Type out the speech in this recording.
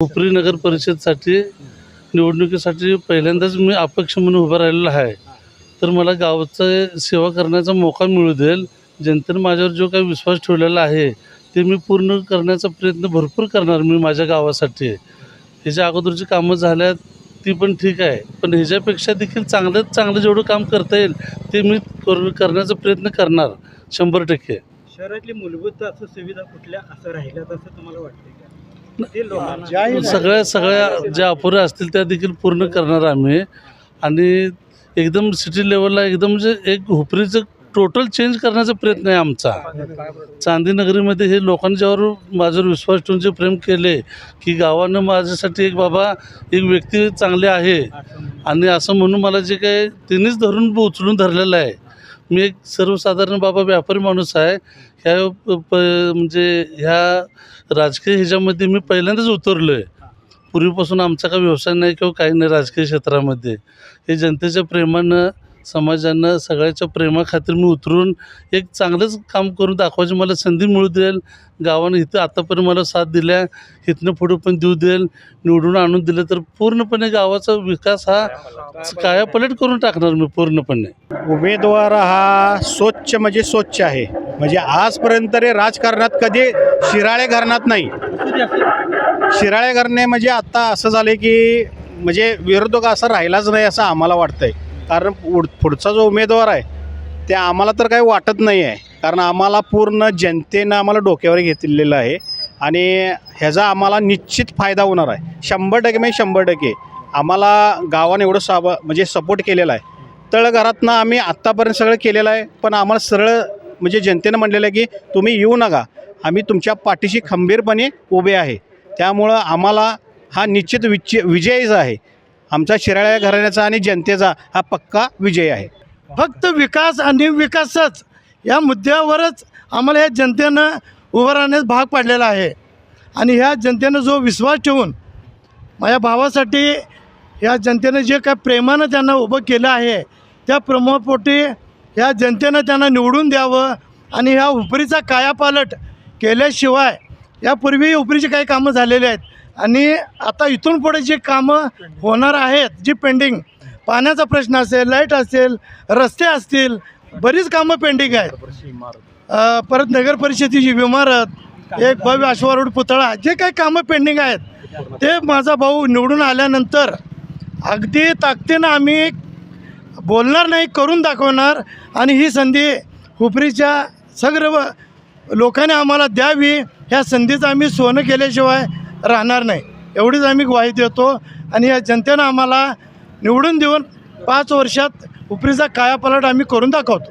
उपरी नगर परिषदसाठी निवडणुकीसाठी पहिल्यांदाच मी अपक्ष म्हणून उभा राहिलेला आहे. तर मला गावचं सेवा करण्याचा मोका मिळू देईल. जनतेनं माझ्यावर जो काही विश्वास ठेवलेला आहे ते मी पूर्ण करण्याचा प्रयत्न भरपूर करणार मी माझ्या गावासाठी. ह्याच्या अगोदरची कामं झाल्यात ती पण ठीक आहे. पण ह्याच्यापेक्षा देखील चांगल्यात चांगलं जेवढं काम करता येईल ते मी करण्याचा प्रयत्न करणार. शंभर टक्के. शहरातली मूलभूत असं सुविधा कुठल्या असं राहिल्यात असं तुम्हाला वाटतं सगळ्या सगळ्या ज्या अपुऱ्या असतील त्या देखील पूर्ण करणार आम्ही. आणि एकदम सिटी लेवलला एकदम जे एक हुपरीचं टोटल चेंज करण्याचा प्रयत्न आहे आमचा. चांदीनगरीमध्ये हे लोकांनी ज्यावर माझ्यावर विश्वास ठेवून जे प्रेम केले की गावानं माझ्यासाठी एक बाबा एक व्यक्ती चांगली आहे. आणि असं म्हणून मला जे काही तिनेच धरून उचलून धरलेलं आहे. मी एक सर्वसाधारण बाबा व्यापारी माणूस आहे. ह्या प म्हणजे ह्या राजकीय ह्याच्यामध्ये मी पहिल्यांदाच उतरलो आहे पूर्वीपासून आमचा काही व्यवसाय नाही किंवा काही नाही राजकीय क्षेत्रामध्ये. हे जनतेच्या प्रेमानं समाजानं सगळ्याच्या प्रेमाखातीर मी उतरून एक चांगलंच काम करून दाखवायची मला संधी मिळू देईल. गावानं इथं आतापर्यंत मला साथ दिल्या इथनं पुढं पण देऊ देईल. निवडून आणून दिलं तर पूर्णपणे गावाचा विकास हा कायापलट करून टाकणार मी पूर्णपणे. उमेदवार हा स्वच्छ म्हणजे स्वच्छ आहे. म्हणजे आजपर्यंत रे राजकारणात कधी शिराळे घराण्यात नाही. शिराळे घरणे म्हणजे आत्ता असं झालं की म्हणजे विरोधक असा राहिलाच नाही असं आम्हाला वाटतंय. कारण पुढ पुढचा जो उमेदवार आहे ते आम्हाला तर काही वाटत नाही आहे कारण आम्हाला पूर्ण जनतेनं आम्हाला डोक्यावर घेतलेलं आहे. आणि ह्याचा आम्हाला निश्चित फायदा होणार आहे. शंभर टक्के म्हणजे शंभर टक्के. आम्हाला गावाने एवढं साब म्हणजे सपोर्ट केलेला आहे. तळघरातनं आम्ही आत्तापर्यंत सगळं केलेलं आहे. पण आम्हाला सरळ म्हणजे जनतेनं म्हणलेलं आहे की तुम्ही येऊ नका. आम्ही तुमच्या पाठीशी खंबीरपणे उभे आहे. त्यामुळं आम्हाला हा निश्चित विच विजयच आहे. आमचा शिराळ्या घराण्याचा आणि जनतेचा हा पक्का विजय आहे. फक्त विकास आणि विकासच या मुद्द्यावरच आम्हाला या जनतेनं उभं राहण्यास भाग पाडलेला आहे. आणि ह्या जनतेनं जो विश्वास ठेवून माझ्या भावासाठी या जनतेनं जे काय प्रेमानं त्यांना उभं केलं आहे त्या प्रमोपोटी ह्या जनतेनं त्यांना निवडून द्यावं आणि ह्या उपरीचा कायापालट केल्याशिवाय यापूर्वी उपरीची काही कामं झालेली आहेत. आणि आता इथून पुढे जी कामं होणार आहेत जी पेंडिंग पाण्याचा प्रश्न असेल लाइट असेल रस्ते असतील बरीच कामं पेंडिंग आहेत. परत नगर परिषदेची इमारत एक भव्य अश्वारूढ पुतळा जे काही कामं पेंडिंग आहेत ते माझा भाऊ निवडून आल्यानंतर अगदी ताकदीनं आम्ही बोलणार नाही करून दाखवणार आणि ही संधी हुपरीच्या सर्व लोकांनी आम्हाला द्यावी ह्या संधीचं आम्ही सोनं केल्याशिवाय राहणार नाही. एवढीच आम्ही ग्वाही देतो आणि या जनतेनं आम्हाला निवडून देऊन पाच वर्षात उपरीचा कायापलट आम्ही करून दाखवतो.